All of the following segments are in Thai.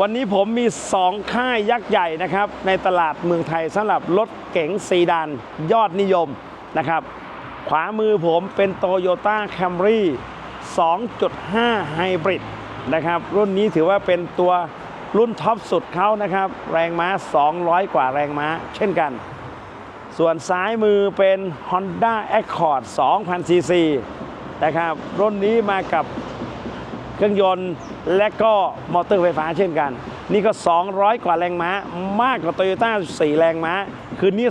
วันนี้ผมมี 2 ค่ายยักษ์ใหญ่นะครับ ในตลาดเมืองไทยสำหรับรถเก๋งซีดานยอดนิยมนะครับ ขวามือผมเป็น Toyota Camry 2.5 Hybrid นะครับ รุ่นนี้ถือว่าเป็นตัวรุ่นท็อปสุดเขานะครับ แรงม้า 200 กว่าแรงม้า เช่นกัน ส่วนซ้ายมือเป็น Honda Accord 2,000 cc นะครับ รุ่นนี้มากับ เครื่องยนต์และก็มอเตอร์ไฟฟ้าเช่นกัน นี่ก็ 200 กว่าแรงม้ามากกว่า Toyota 4 แรงม้า คือนี่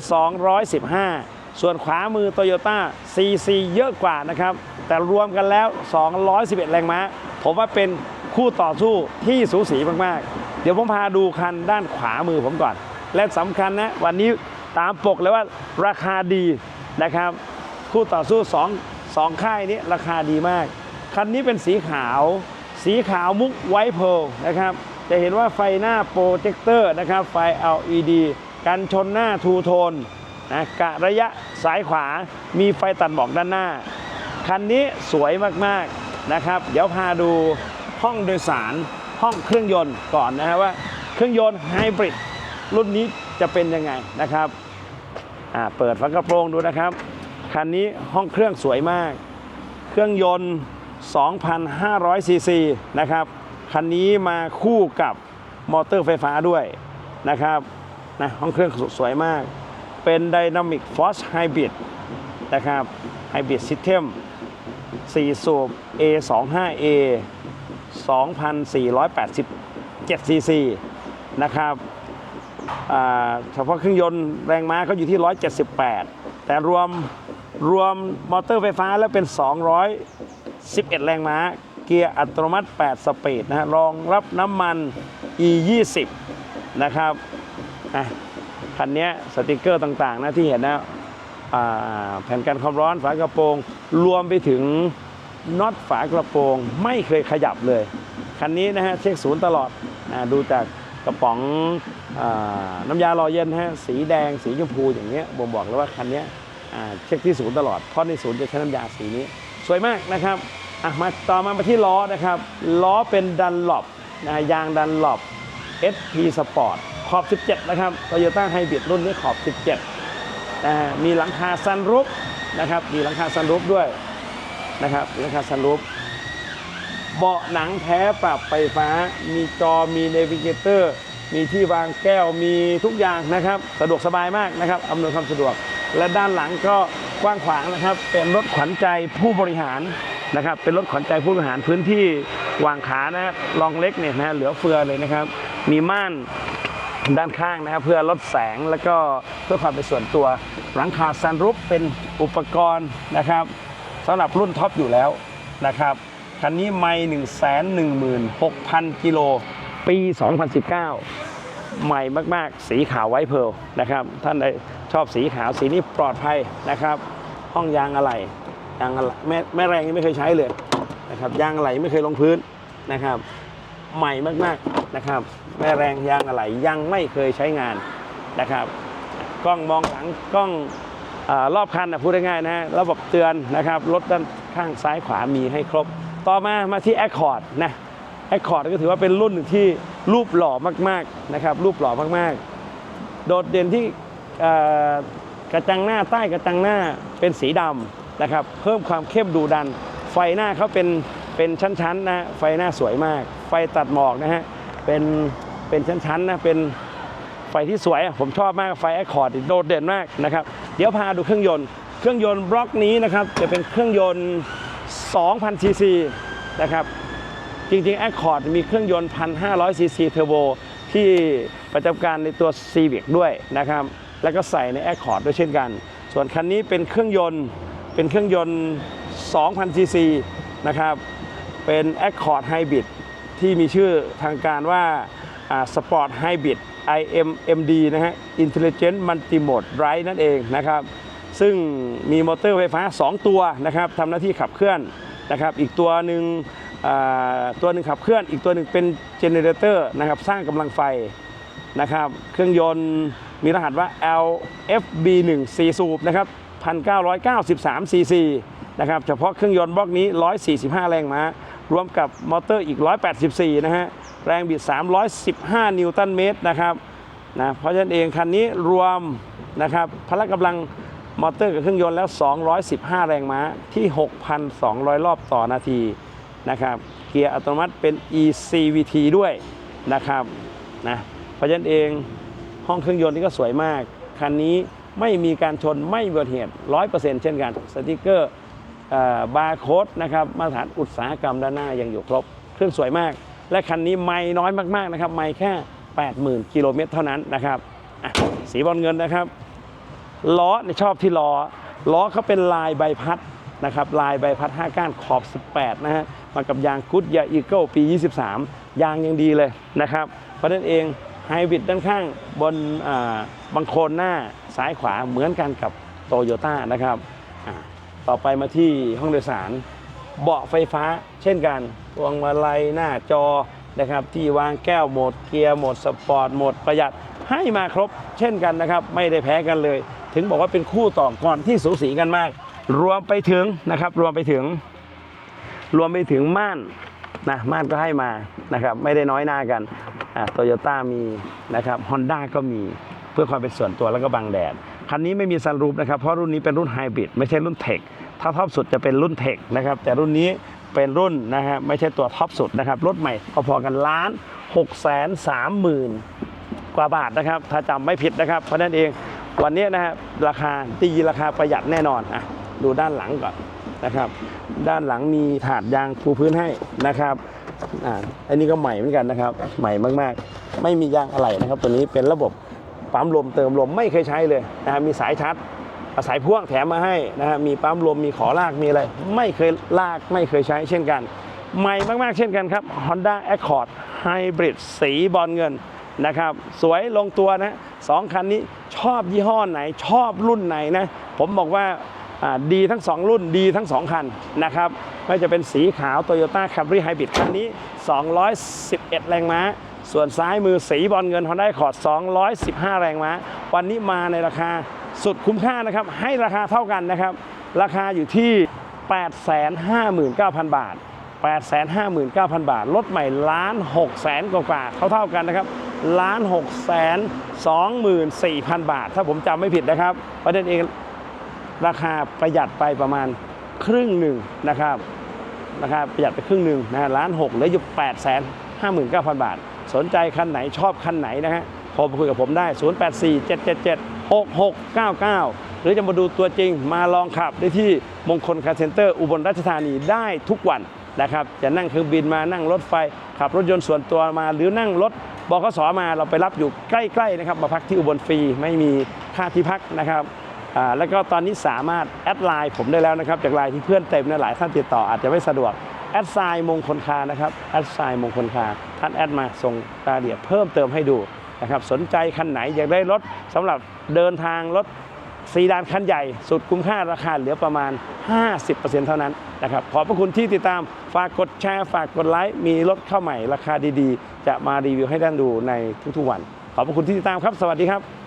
215 ส่วนขวามือ Toyota CC เยอะกว่านะครับ แต่รวมกันแล้ว 211 แรงม้า ผมว่าเป็นคู่ต่อสู้ที่สูสีมาก ๆ เดี๋ยวผมพาดูคันด้านขวามือผมก่อน และสำคัญนะ วันนี้ตามปกเลยว่าราคาดีนะครับ คู่ต่อสู้สองสองค่ายนี้ราคาดีมาก คันนี้เป็นสีขาว สีขาวมุกไวท์เพลนะครับ จะเห็นว่าไฟหน้าโปรเจคเตอร์นะครับ ไฟ LED กันชนหน้าทูโทนนะกะระยะสายขวา มีไฟตัดหมอกด้านหน้า คันนี้สวยมากๆนะครับ เดี๋ยวพาดูห้องโดยสารห้องเครื่องยนต์ก่อนนะฮะว่าเครื่องยนต์ไฮบริดรุ่นนี้จะเป็นยังไงนะครับเปิดฝากระโปรงดูนะครับ คันนี้ห้องเครื่องสวยมาก เครื่องยนต์ 2,500ซีซีนะครับคันนี้มาคู่กับมอเตอร์ไฟฟ้าด้วยนะครับนะห้องเครื่องสวยมาก เป็น Dynamic Force Hybrid นะครับ Hybrid System 4 สูบ A25A 2,487ซีซีนะครับเฉพาะเครื่องยนต์แรงม้าเขาอยู่ที่ 178 แต่รวมรวมมอเตอร์ไฟฟ้าแล้วเป็น 200 11 แรงม้า เกียร์อัตโนมัติ 8 สปีดนะฮะรองรับน้ำมัน E 20นะครับอะคันนี้สติกเกอร์ต่างๆนะที่เห็นนะแผ่นกันความร้อนฝากระโปรง รวมไปถึงน็อตฝากระโปรง ไม่เคยขยับเลย คันนี้นะฮะเช็คศูนย์ตลอดอดูจากกระป๋องอน้ำยาล่อเย็นฮะสีแดงสีชมพูอย่างเงี้ยบ่งบอกเลยว่าคันนี้เช็คที่ศูนย์ตลอดเพราะในศูนย์จะใช้น้ำยาสีนี้ สวยมากนะครับอะมาต่อมามาที่ล้อนะครับ ล้อเป็นดันหลบนะยางดันหลบ SP Sport ขอบ 17 นะครับ Toyota Hybrid รุ่นนี้ขอบ 17นะมีหลังคาซันรูฟนะครับ มีหลังคาซันรูฟด้วยนะครับหลังคาซันรูฟเบาะหนังแท้ปรับไฟฟ้า มีจอ มีเนวิเกเตอร์ มีที่วางแก้ว มีทุกอย่างนะครับ สะดวกสบายมากนะครับ อำนวยความสะดวก และด้านหลังก็ กว้างขวางนะครับ เป็นรถขวัญใจผู้บริหารนะครับ เป็นรถขวัญใจผู้บริหารพื้นที่วางขานะรองเล็กเนี่ยนะเหลือเฟือเลยนะครับ มีม่านด้านข้างนะครับ เพื่อลดแสงแล้วก็เพื่อความเป็นส่วนตัว หลังคาซันรูฟเป็นอุปกรณ์นะครับสำหรับรุ่นท็อปอยู่แล้วนะครับคันนี้ไม่ 1 1 6 0 0 0 กิโล ปี 2019 ใหม่มาก ๆ สีขาวไวเพลนะครับ ท่านใดชอบสีขาวสีนี้ปลอดภัยนะครับ ห้องยางอะไหล่ยางอะไหล่แม่แม่แรงนี่ไม่เคยใช้เลยนะครับยางอะไหล่ไม่เคยลงพื้นนะครับ ใหม่มากๆนะครับ แม่แรงยางอะไหล่ยังไม่เคยใช้งานนะครับกล้องมองหลังกล้องอรอบคันนะพูดง่ายๆนะฮะระบบเตือนนะครับรถด้านข้างซ้ายขวามีให้ครบ ต่อมามาที่ Accord นะ Accord ก็ถือว่าเป็นรุ่นหนึ่งที่ รูปหล่อมากๆนะครับ รูปหล่อมากๆ โดดเด่นที่กระจังหน้าใต้กระจังหน้าเป็นสีดำนะครับ เพิ่มความเข้มดูดัน ไฟหน้าเขาเป็นเป็นชั้นๆนะไฟหน้าสวยมาก ไฟตัดหมอกนะฮะเป็นเป็นชั้นๆนะเป็นไฟที่สวยผมชอบมากไฟแอคคอร์ดโดดเด่นมากนะครับเดี๋ยวพาดูเครื่องยนต์ เครื่องยนต์บล็อกนี้นะครับจะเป็นเครื่องยนต์ 2,000ซีซีนะครับ จริงๆ Accord มีเครื่องยนต์ 1,500 ซีซีเทอร์โบที่ประจำการในตัว Civic ด้วยนะครับ แล้วก็ใส่ใน Accord ด้วยเช่นกัน ส่วนคันนี้เป็นเครื่องยนต์เป็นเครื่องยนต์ 2,000 ซีซีนะครับ เป็น Accord Hybrid ที่มีชื่อทางการว่า Sport Hybrid IMMD นะฮะ Intelligent Multimode Drive นั่นเองนะครับ ซึ่งมีมอเตอร์ไฟฟ้า 2 ตัวนะครับทำหน้าที่ขับเคลื่อนนะครับ อีกตัวหนึ่ง ตัวหนึ่งขับเคลื่อนอีกตัวหนึ่งเป็นเจเนเรเตอร์นะครับสร้างกำลังไฟนะครับเครื่องยนต์มีรหัสว่า LFB1 4สูบนะครับ1993 cc นะครับเฉพาะเครื่องยนต์บล็อกนี้ 145 แรงม้ารวมกับมอเตอร์อีก 184 นะฮะแรงบิด 315 นิวตันเมตรนะครับนะเพราะฉะนั้นเองคันนี้รวมนะครับพละกำลังมอเตอร์กับเครื่องยนต์แล้ว 215 แรงม้าที่ 6,200 รอบต่อนาที นะครับ เกียร์อัตโนมัติเป็น ECVT ด้วยนะครับนะเพราะฉะนั้นเองห้องเครื่องยนต์นี่ก็สวยมาก คันนี้ไม่มีการชนไม่มีอุบัติเหตุ 100%เช่นกันสติกเกอร์บาร์โค้ดนะครับมาตรฐานอุตสาหกรรมด้านหน้ายังอยู่ครบ เครื่องสวยมาก และคันนี้ไม่น้อยมากๆนะครับ ไม่แค่ 80,000 กิโลเมตรเท่านั้นนะครับสีบอลเงินนะครับล้อเนี่ยชอบที่ล้อล้อเขาเป็นลายใบพัดนะครับลายใบพัด 5 ก้านขอบ 18 นะฮะ มากับยางกุดยาอีเกิลปี 23 ยางยังดีเลยนะครับ เพราะนั้นเองไฮบริดด้านข้างบนอ่าบังโคลนหน้าซ้ายขวาเหมือนกันกับโตโยต้านะครับ ต่อไปมาที่ห้องโดยสาร เบาะไฟฟ้าเช่นกันพวงมาลัยหน้าจอนะครับที่วางแก้วโหมดเกียร์โหมดสปอร์ตโหมดประหยัดให้มาครบเช่นกันนะครับ ไม่ได้แพ้กันเลย ถึงบอกว่าเป็นคู่ต่อก่อนที่สูสีกันมาก รวมไปถึงนะครับรวมไปถึง รวมไปถึงม่านนะม่านก็ให้มานะครับไม่ได้น้อยหน้ากันโตโยต้ามีนะครับฮอนด้าก็มีเพื่อความเป็นส่วนตัวแล้วก็บังแดด คันนี้ไม่มีซันรูปนะครับ เพราะรุ่นนี้เป็นรุ่นไฮบริดไม่ใช่รุ่นเทคถ้าท็อปสุดจะเป็นรุ่นเทคนะครับแต่รุ่นนี้เป็นรุ่นนะฮะไม่ใช่ตัวท็อปสุดนะครับรถใหม่พอๆกันล้าน6 3 0 0 0 0กว่าบาทนะครับ ถ้าจำไม่ผิดนะครับ เพราะนั้นเองวันนี้นะฮะราคาตีราคาประหยัดแน่นอนอะดูด้านหลังก่อน นะครับ ด้านหลังมีถาดยางปูพื้นให้นะครับอ่าอันนี้ก็ใหม่เหมือนกันนะครับ ใหม่มากๆ ไม่มียางอะไรนะครับ ตัวนี้เป็นระบบปั๊มลมเติมลมไม่เคยใช้เลยนะครับมีสายชาร์จสายพ่วงแถมมาให้นะฮะมีปั๊มลมมีขอลากมีอะไร ไม่เคยลากไม่เคยใช้เช่นกัน ใหม่มากๆ เช่นกันครับ Honda Accord Hybrid สีบอลเงินนะครับ สวยลงตัวนะสองคันนี้ชอบยี่ห้อไหนชอบรุ่นไหนนะ ผมบอกว่า ดีทั้ง 2 รุ่นดีทั้ง 2 คันนะครับไม่จะเป็นสีขาว Toyota Camry Hybrid คันนี้ 211 แรงม้า ส่วนซ้ายมือสีบอลเงิน Honda Accord 215 แรงม้า วันนี้มาในราคาสุดคุ้มค่านะครับ ให้ราคาเท่ากันนะครับ ราคาอยู่ที่ 859,000 บาท 859,000 บาทรถใหม่ล้าน6แสนกว่าเท่าเท่าๆกันนะครับล้าน6แสน24,000บาท ถ้าผมจำไม่ผิดนะครับ ประเด็นเอง ราคาประหยัดไปประมาณครึ่งหนึ่งนะครับราคาประหยัดไปครึ่งหนึ่งนะล้านหกเหลืออยู่8แสน59,000บาท สนใจคันไหนชอบคันไหนนะฮะโทรมาคุยกับผมได้ 0847776699 หรือจะมาดูตัวจริงมาลองขับได้ที่มงคลคาร์เซ็นเตอร์อุบลราชธานีได้ทุกวันนะครับจะนั่งเครื่องบินมานั่งรถไฟ ขับรถยนต์ส่วนตัวมา หรือนั่งรถบขสมาเราไปรับอยู่ใกล้ๆนะครับมาพักที่อุบลฟรีไม่มีค่าที่พักนะครับ แล้วก็ตอนนี้สามารถแอดไลน์ผมได้แล้วนะครับ จากไลน์ที่เพื่อนเต็มเนะหลายท่านติดต่ออาจจะไม่สะดวกแอดไซน์มงคลคานะครับแอดไซน์มงคลคาท่านแอดมาส่งรายละเอียดเพิ่มเติมให้ดูนะครับสนใจคันไหนอยากได้รถสำหรับเดินทางรถซีดานคันใหญ่ สุดคุ้มค่าราคาเหลือประมาณ 50%เท่านั้นนะครับขอบพระคุณที่ติดตามฝากกดแชร์ฝากกดไลค์มีรถเข้าใหม่ราคาดีๆ จะมารีวิวให้ท่านดูในทุกๆวัน ขอบพระคุณที่ติดตามครับ สวัสดีครับ